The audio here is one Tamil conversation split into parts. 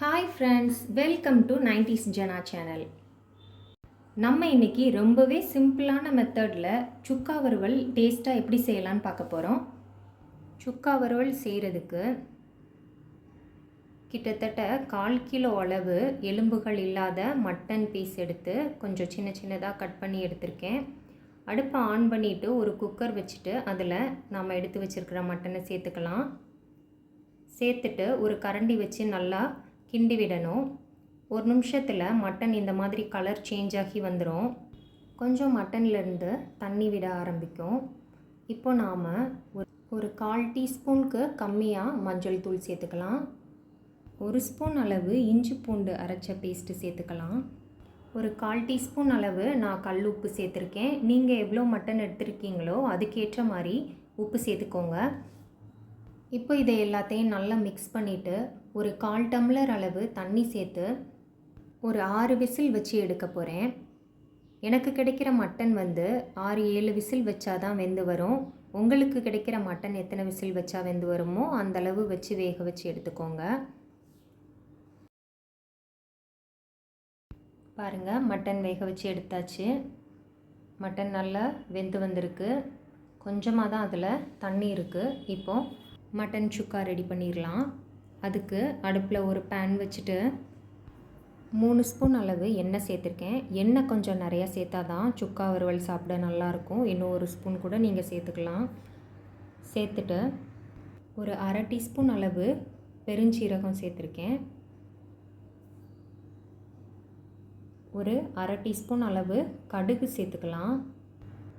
Hi friends welcome to nineties Jana channel நம்ம இன்றைக்கி ரொம்பவே சிம்பிளான மெத்தடில் சுக்கா வறுவல் டேஸ்ட்டாக எப்படி செய்யலான்னு பார்க்க போகிறோம் சுக்கா வறுவல் செய்கிறதுக்கு கிட்டத்தட்ட கால் கிலோ அளவு எலும்புகள் இல்லாத மட்டன் பீஸ் எடுத்து கொஞ்சம் சின்ன சின்னதாக கட் பண்ணி எடுத்திருக்கேன். அடுப்பை ஆன் பண்ணிவிட்டு ஒரு குக்கர் வச்சுட்டு அதில் நம்ம எடுத்து வச்சுருக்கிற மட்டனை சேர்த்துக்கலாம். சேர்த்துட்டு ஒரு கரண்டி வச்சு நல்லா கிண்டி விடணும் ஒரு நிமிஷத்தில் மட்டன் இந்த மாதிரி கலர் சேஞ்ச் ஆகி வந்துடும் கொஞ்சம் மட்டன்லேருந்து தண்ணி விட ஆரம்பிக்கும். இப்போ நாம் ஒரு ஒரு கால் டீஸ்பூனுக்கு கம்மியாக மஞ்சள் தூள் சேர்த்துக்கலாம். ஒரு ஸ்பூன் அளவு இஞ்சி பூண்டு அரைச்ச பேஸ்ட்டு சேர்த்துக்கலாம். ஒரு கால் டீஸ்பூன் அளவு நான் கல் உப்பு சேர்த்துருக்கேன். நீங்கள் எவ்வளோ மட்டன் எடுத்திருக்கீங்களோ அதுக்கேற்ற மாதிரி உப்பு சேர்த்துக்கோங்க. இப்போ இதை எல்லாத்தையும் நல்லா மிக்ஸ் பண்ணிவிட்டு ஒரு கால் டம்ளர் அளவு தண்ணி சேர்த்து ஒரு ஆறு விசில் வச்சு எடுக்க போகிறேன் எனக்கு கிடைக்கிற மட்டன் வந்து ஆறு ஏழு விசில் வச்சா தான் வெந்து வரும். உங்களுக்கு கிடைக்கிற மட்டன் எத்தனை விசில் வச்சா வெந்து வருமோ அந்தளவு வச்சு வேக வச்சு எடுத்துக்கோங்க. பாருங்கள் மட்டன் வேக வச்சு எடுத்தாச்சு. மட்டன் நல்லா வெந்து வந்திருக்கு. கொஞ்சமாக தான் அதில் தண்ணி இருக்குது இப்போது மட்டன் சுக்கா ரெடி பண்ணிடலாம் அதுக்கு அடுப்பில் ஒரு பேன் வச்சுட்டு மூணு ஸ்பூன் அளவு எண்ணெய் சேர்த்துருக்கேன். எண்ணெய் கொஞ்சம் நிறையா சேர்த்தா தான் சுக்கா வறுவல் சாப்பிட நல்லாயிருக்கும். இன்னும் ஒரு ஸ்பூன் கூட நீங்கள் சேர்த்துக்கலாம். சேர்த்துட்டு ஒரு அரை டீஸ்பூன் அளவு பெருஞ்சீரகம் சேர்த்துருக்கேன். ஒரு அரை டீஸ்பூன் அளவு கடுகு சேர்த்துக்கலாம்.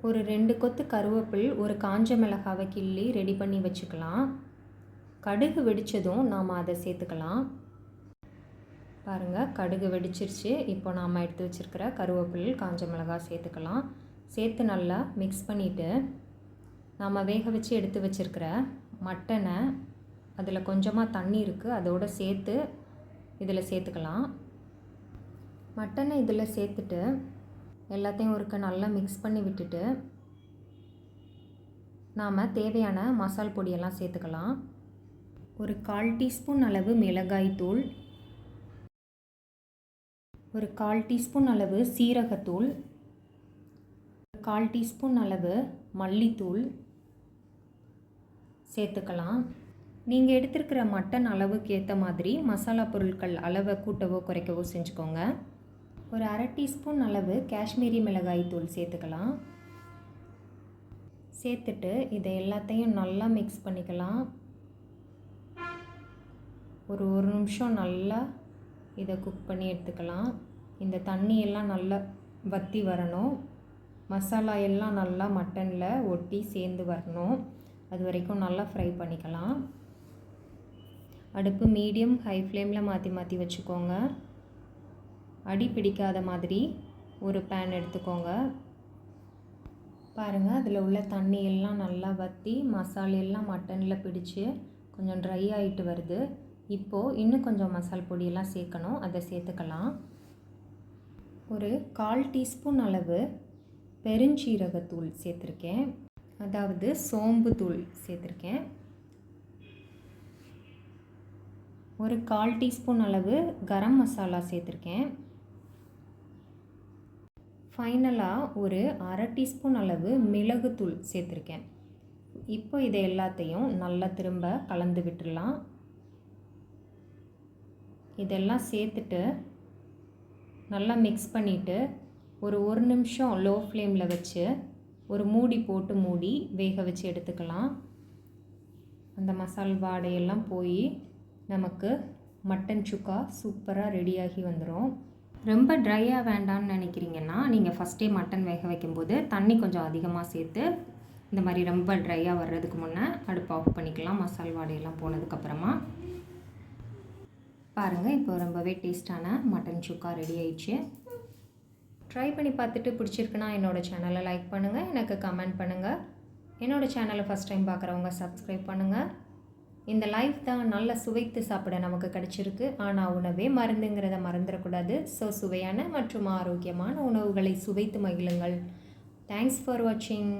ஒரு ரெண்டு கொத்து கருவேப்பில் ஒரு காஞ்ச மிளகாவை கிள்ளி ரெடி பண்ணி வச்சுக்கலாம். கடுகு வெடித்ததும் நாம் அதை சேர்த்துக்கலாம். பாருங்கள் கடுகு வெடிச்சிருச்சு. இப்போ நாம் எடுத்து வச்சுருக்கிற கருவேப்பில் காஞ்ச மிளகாய் சேர்த்துக்கலாம். சேர்த்து நல்லா மிக்ஸ் பண்ணிவிட்டு நாம் வேக வச்சு எடுத்து வச்சுருக்கிற மட்டனை அதில் கொஞ்சமாக தண்ணி இருக்குது அதோடு சேர்த்து இதில் சேர்த்துக்கலாம். மட்டனை இதில் சேர்த்துட்டு எல்லாத்தையும் ஒருக்க நல்லா மிக்ஸ் பண்ணி விட்டுட்டு நாம் தேவையான மசால் பொடியெல்லாம் சேர்த்துக்கலாம். ஒரு கால் டீஸ்பூன் அளவு மிளகாய் தூள் ஒரு கால் டீஸ்பூன் அளவு சீரகத்தூள் கால் டீஸ்பூன் அளவு மல்லித்தூள். சேர்த்துக்கலாம். நீங்கள் எடுத்துருக்கிற மட்டன் அளவுக்கு ஏற்ற மாதிரி மசாலா பொருட்கள் அளவை கூட்டவோ குறைக்கவோ செஞ்சுக்கோங்க. ஒரு அரை டீஸ்பூன் அளவு காஷ்மீரி மிளகாய் தூள் சேர்த்துக்கலாம். சேர்த்துட்டு இதை எல்லாத்தையும் நல்லா மிக்ஸ் பண்ணிக்கலாம். ஒரு ஒரு நிமிஷம் நல்லா இதை குக் பண்ணி எடுத்துக்கலாம். இந்த தண்ணியெல்லாம் நல்லா வற்றி வரணும். மசாலா எல்லாம் நல்லா மட்டனில் ஒட்டி சேர்ந்து வரணும். அது வரைக்கும் நல்லா ஃப்ரை பண்ணிக்கலாம். அடுப்பு மீடியம் ஹை ஃப்ளேமில் மாற்றி மாற்றி வச்சுக்கோங்க. அடி பிடிக்காத மாதிரி ஒரு பேன் எடுத்துக்கோங்க. பாருங்கள் அதில் உள்ள தண்ணி எல்லாம் நல்லா வற்றி மசாலையெல்லாம் மட்டனில் பிடிச்சி கொஞ்சம் ட்ரை ஆகிட்டு வருது. இப்போது இன்னும் கொஞ்சம் மசால் பொடியெல்லாம் சேர்க்கணும். அதை சேர்த்துக்கலாம். ஒரு கால் டீஸ்பூன் அளவு பெருஞ்சீரகத்தூள் சேர்த்துருக்கேன். அதாவது சோம்பு தூள் சேர்த்துருக்கேன். ஒரு கால் டீஸ்பூன் அளவு கரம் மசாலா சேர்த்துருக்கேன். ஃபைனலாக ஒரு அரை டீஸ்பூன் அளவு மிளகுத்தூள் சேர்த்துருக்கேன். இப்போ இதை எல்லாத்தையும் நல்லா திரும்ப கலந்து விட்டுடலாம். இதெல்லாம் சேர்த்துட்டு நல்லா மிக்ஸ் பண்ணிவிட்டு ஒரு ஒரு நிமிஷம் லோ ஃப்ளேமில் வச்சு ஒரு மூடி போட்டு மூடி வேக வச்சு எடுத்துக்கலாம். அந்த மசால் வாடையெல்லாம் போய் நமக்கு மட்டன் சுக்கா சூப்பராக ரெடியாகி வந்துடும் ரொம்ப ட்ரையாக வேண்டான்னு நினைக்கிறீங்கன்னா நீங்கள் ஃபஸ்ட்டே மட்டன் வேக வைக்கும்போது தண்ணி கொஞ்சம் அதிகமாக சேர்த்து இந்த மாதிரி ரொம்ப ட்ரையாக வர்றதுக்கு முன்னே அடுப்பு ஆஃப் பண்ணிக்கலாம். மசால் வாடையெல்லாம் போனதுக்கப்புறமா பாருங்கள் இப்போ ரொம்பவே டேஸ்டான மட்டன் சுக்கா ரெடி ஆயிடுச்சு. ட்ரை பண்ணி பார்த்துட்டு பிடிச்சிருக்குன்னா என்னோடய சேனலை லைக் பண்ணுங்கள் எனக்கு கமெண்ட் பண்ணுங்கள் என்னோடய சேனலை ஃபஸ்ட் டைம் பார்க்குறவங்க சப்ஸ்கிரைப் பண்ணுங்கள் இந்த லைஃப் தான் நல்ல சுவைத்து சாப்பிட நமக்கு கிடச்சிருக்கு. ஆனால் உணவே மருந்துங்கிறத மறந்துடக்கூடாது. ஸோ சுவையான மற்றும் ஆரோக்கியமான உணவுகளை சுவைத்து மகிழுங்கள். தேங்க்ஸ் ஃபார் வாட்சிங்